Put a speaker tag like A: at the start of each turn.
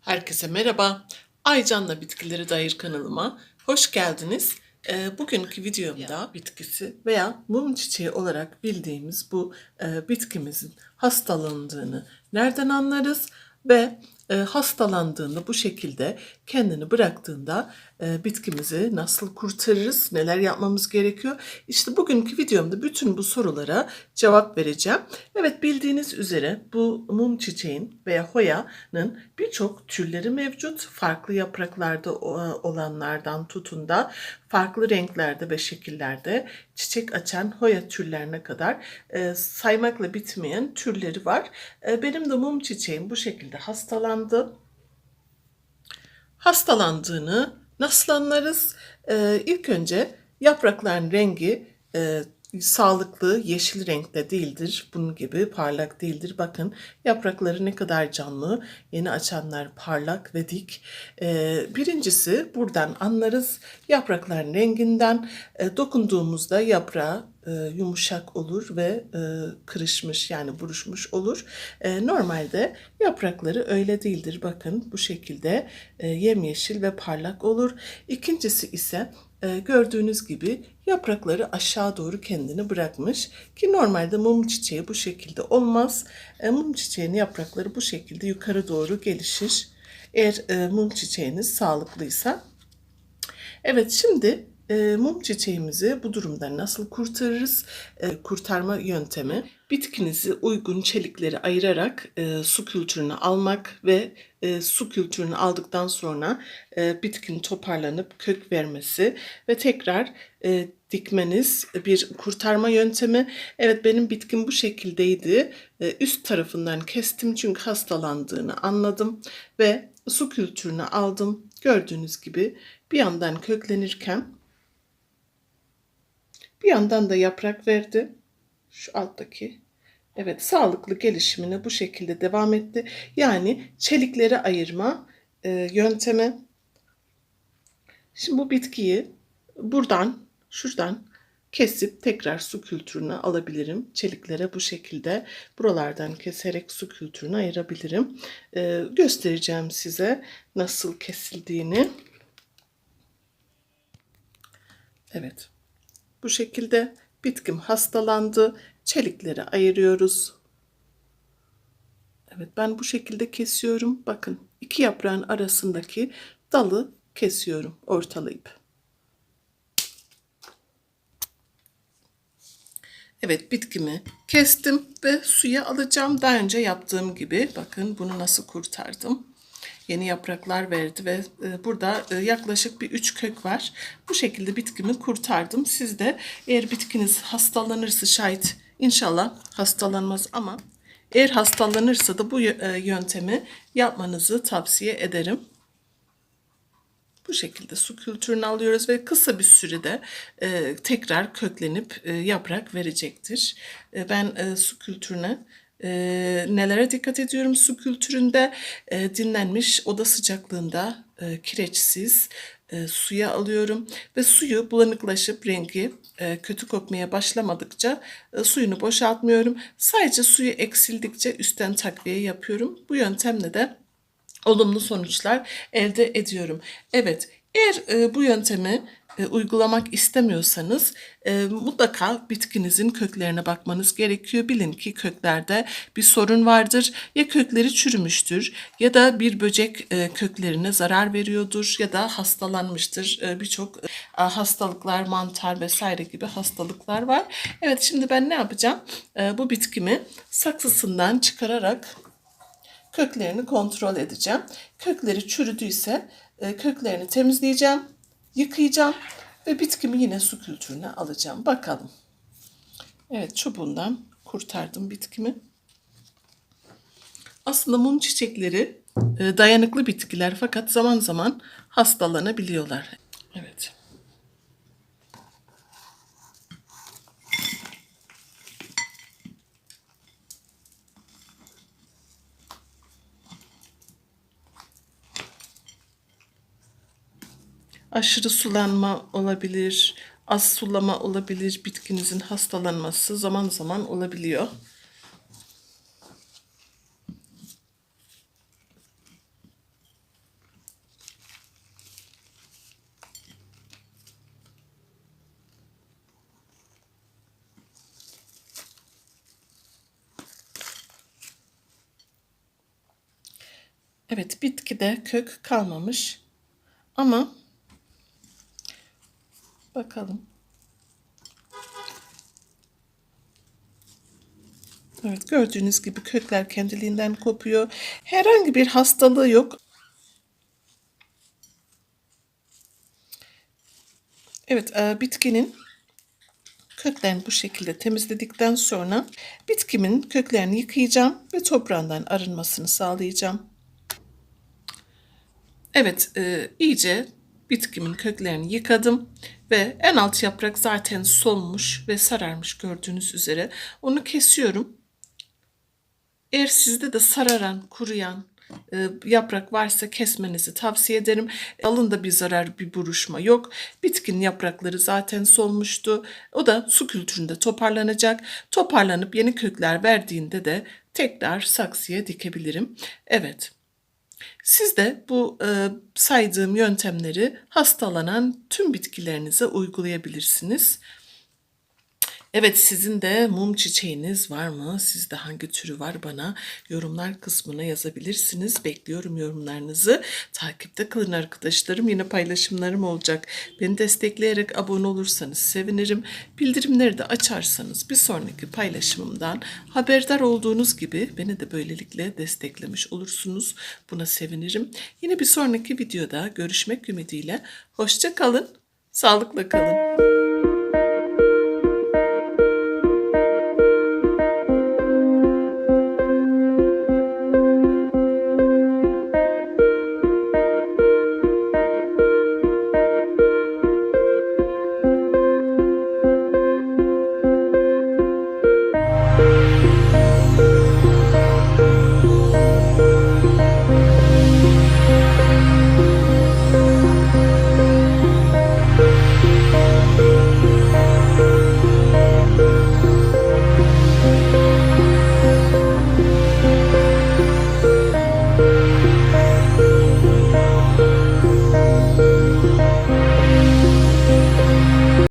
A: Herkese merhaba. Aycan'la Bitkileri Dair kanalıma hoş geldiniz. Ee, bugünkü videomda bitkisi veya mum çiçeği olarak bildiğimiz bu e, bitkimizin hastalandığını nereden anlarız ve e, hastalandığında bu şekilde kendini bıraktığında e, bitkimizi nasıl kurtarırız, neler yapmamız gerekiyor? İşte bugünkü videomda bütün bu sorulara cevap vereceğim. Evet bildiğiniz üzere bu mum çiçeğin veya hoyanın birçok türleri mevcut. Farklı yapraklarda o- olanlardan tutun da farklı renklerde ve şekillerde çiçek açan hoya türlerine kadar e, saymakla bitmeyen türleri var. E, benim de mum çiçeğim bu şekilde hastalandı hastalandığını nasıl? Ee, ilk önce yaprakların rengi e, sağlıklı yeşil renkte değildir. Bunun gibi parlak değildir. Bakın yaprakları ne kadar canlı. Yeni açanlar parlak ve dik. Ee, birincisi buradan anlarız. Yaprakların renginden e, dokunduğumuzda yaprağı e, yumuşak olur ve e, kırışmış yani buruşmuş olur. E, normalde yaprakları öyle değildir. Bakın bu şekilde e, yemyeşil ve parlak olur. İkincisi ise e, gördüğünüz gibi yaprakları aşağı doğru kendini bırakmış ki normalde mum çiçeği bu şekilde olmaz. E, mum çiçeğinin yaprakları bu şekilde yukarı doğru gelişir. Eğer e, mum çiçeğiniz sağlıklıysa Evet şimdi e, mum çiçeğimizi bu durumdan nasıl kurtarırız? E, kurtarma yöntemi bitkinizi uygun çelikleri ayırarak e, su kültürünü almak ve e, su kültürünü aldıktan sonra e, bitkinin toparlanıp kök vermesi ve tekrar e, dikmeniz bir kurtarma yöntemi. Evet benim bitkim bu şekildeydi. E, üst tarafından kestim çünkü hastalandığını anladım ve su kültürünü aldım. Gördüğünüz gibi bir yandan köklenirken bir yandan da yaprak verdi. Şu alttaki. Evet sağlıklı gelişimine bu şekilde devam etti. Yani çelikleri ayırma e, yöntemi. Şimdi bu bitkiyi buradan şuradan kesip tekrar su kültürüne alabilirim. Çeliklere bu şekilde buralardan keserek su kültürünü ayırabilirim. E, göstereceğim size nasıl kesildiğini. Evet. Bu şekilde bitkim hastalandı. Çelikleri ayırıyoruz. Evet ben bu şekilde kesiyorum. Bakın iki yaprağın arasındaki dalı kesiyorum ortalayıp. Evet bitkimi kestim ve suya alacağım. Daha önce yaptığım gibi bakın bunu nasıl kurtardım. Yeni yapraklar verdi ve e, burada e, yaklaşık bir üç kök var. Bu şekilde bitkimi kurtardım. Siz de eğer bitkiniz hastalanırsa şayet inşallah hastalanmaz ama eğer hastalanırsa da bu e, yöntemi yapmanızı tavsiye ederim. Bu şekilde su kültürünü alıyoruz ve kısa bir sürede e, tekrar köklenip e, yaprak verecektir. E, ben e, su kültürüne e, nelere dikkat ediyorum su kültüründe? E, dinlenmiş oda sıcaklığında e, kireçsiz e, suya alıyorum ve suyu bulanıklaşıp rengi e, kötü kokmaya başlamadıkça e, suyunu boşaltmıyorum. Sadece suyu eksildikçe üstten takviye yapıyorum. Bu yöntemle de olumlu sonuçlar elde ediyorum. Evet, eğer e, bu yöntemi e, uygulamak istemiyorsanız e, mutlaka bitkinizin köklerine bakmanız gerekiyor. Bilin ki köklerde bir sorun vardır. Ya kökleri çürümüştür ya da bir böcek e, köklerine zarar veriyordur ya da hastalanmıştır. E, Birçok e, hastalıklar, mantar vesaire gibi hastalıklar var. Evet şimdi ben ne yapacağım? E, Bu bitkimi saksısından çıkararak köklerini kontrol edeceğim. Kökleri çürüdüyse köklerini temizleyeceğim, yıkayacağım ve bitkimi yine su kültürüne alacağım. Bakalım. Evet çubuğundan kurtardım bitkimi. Aslında mum çiçekleri e, dayanıklı bitkiler fakat zaman zaman hastalanabiliyorlar. Evet. Aşırı sulanma olabilir, az sulama olabilir, bitkinizin hastalanması zaman zaman olabiliyor. Evet bitkide kök kalmamış ama bakalım. Evet gördüğünüz gibi kökler kendiliğinden kopuyor. Herhangi bir hastalığı yok. Evet e, bitkinin köklerini bu şekilde temizledikten sonra bitkimin köklerini yıkayacağım ve toprağından arınmasını sağlayacağım. Evet, e, iyice bitkimin köklerini yıkadım ve en alt yaprak zaten solmuş ve sararmış gördüğünüz üzere. Onu kesiyorum. Eğer sizde de sararan, kuruyan e, yaprak varsa kesmenizi tavsiye ederim. Dalında bir zarar, bir buruşma yok. Bitkinin yaprakları zaten solmuştu. O da su kültüründe toparlanacak. Toparlanıp yeni kökler verdiğinde de tekrar saksıya dikebilirim. Evet. Siz de bu e, saydığım yöntemleri hastalanan tüm bitkilerinize uygulayabilirsiniz. Evet sizin de mum çiçeğiniz var mı? Sizde hangi türü var bana yorumlar kısmına yazabilirsiniz. Bekliyorum yorumlarınızı. Takipte kalın arkadaşlarım. Yine paylaşımlarım olacak. Beni destekleyerek abone olursanız sevinirim. Bildirimleri de açarsanız bir sonraki paylaşımımdan haberdar olduğunuz gibi beni de böylelikle desteklemiş olursunuz. Buna sevinirim. Yine bir sonraki videoda görüşmek ümidiyle. Hoşça kalın. Sağlıkla kalın.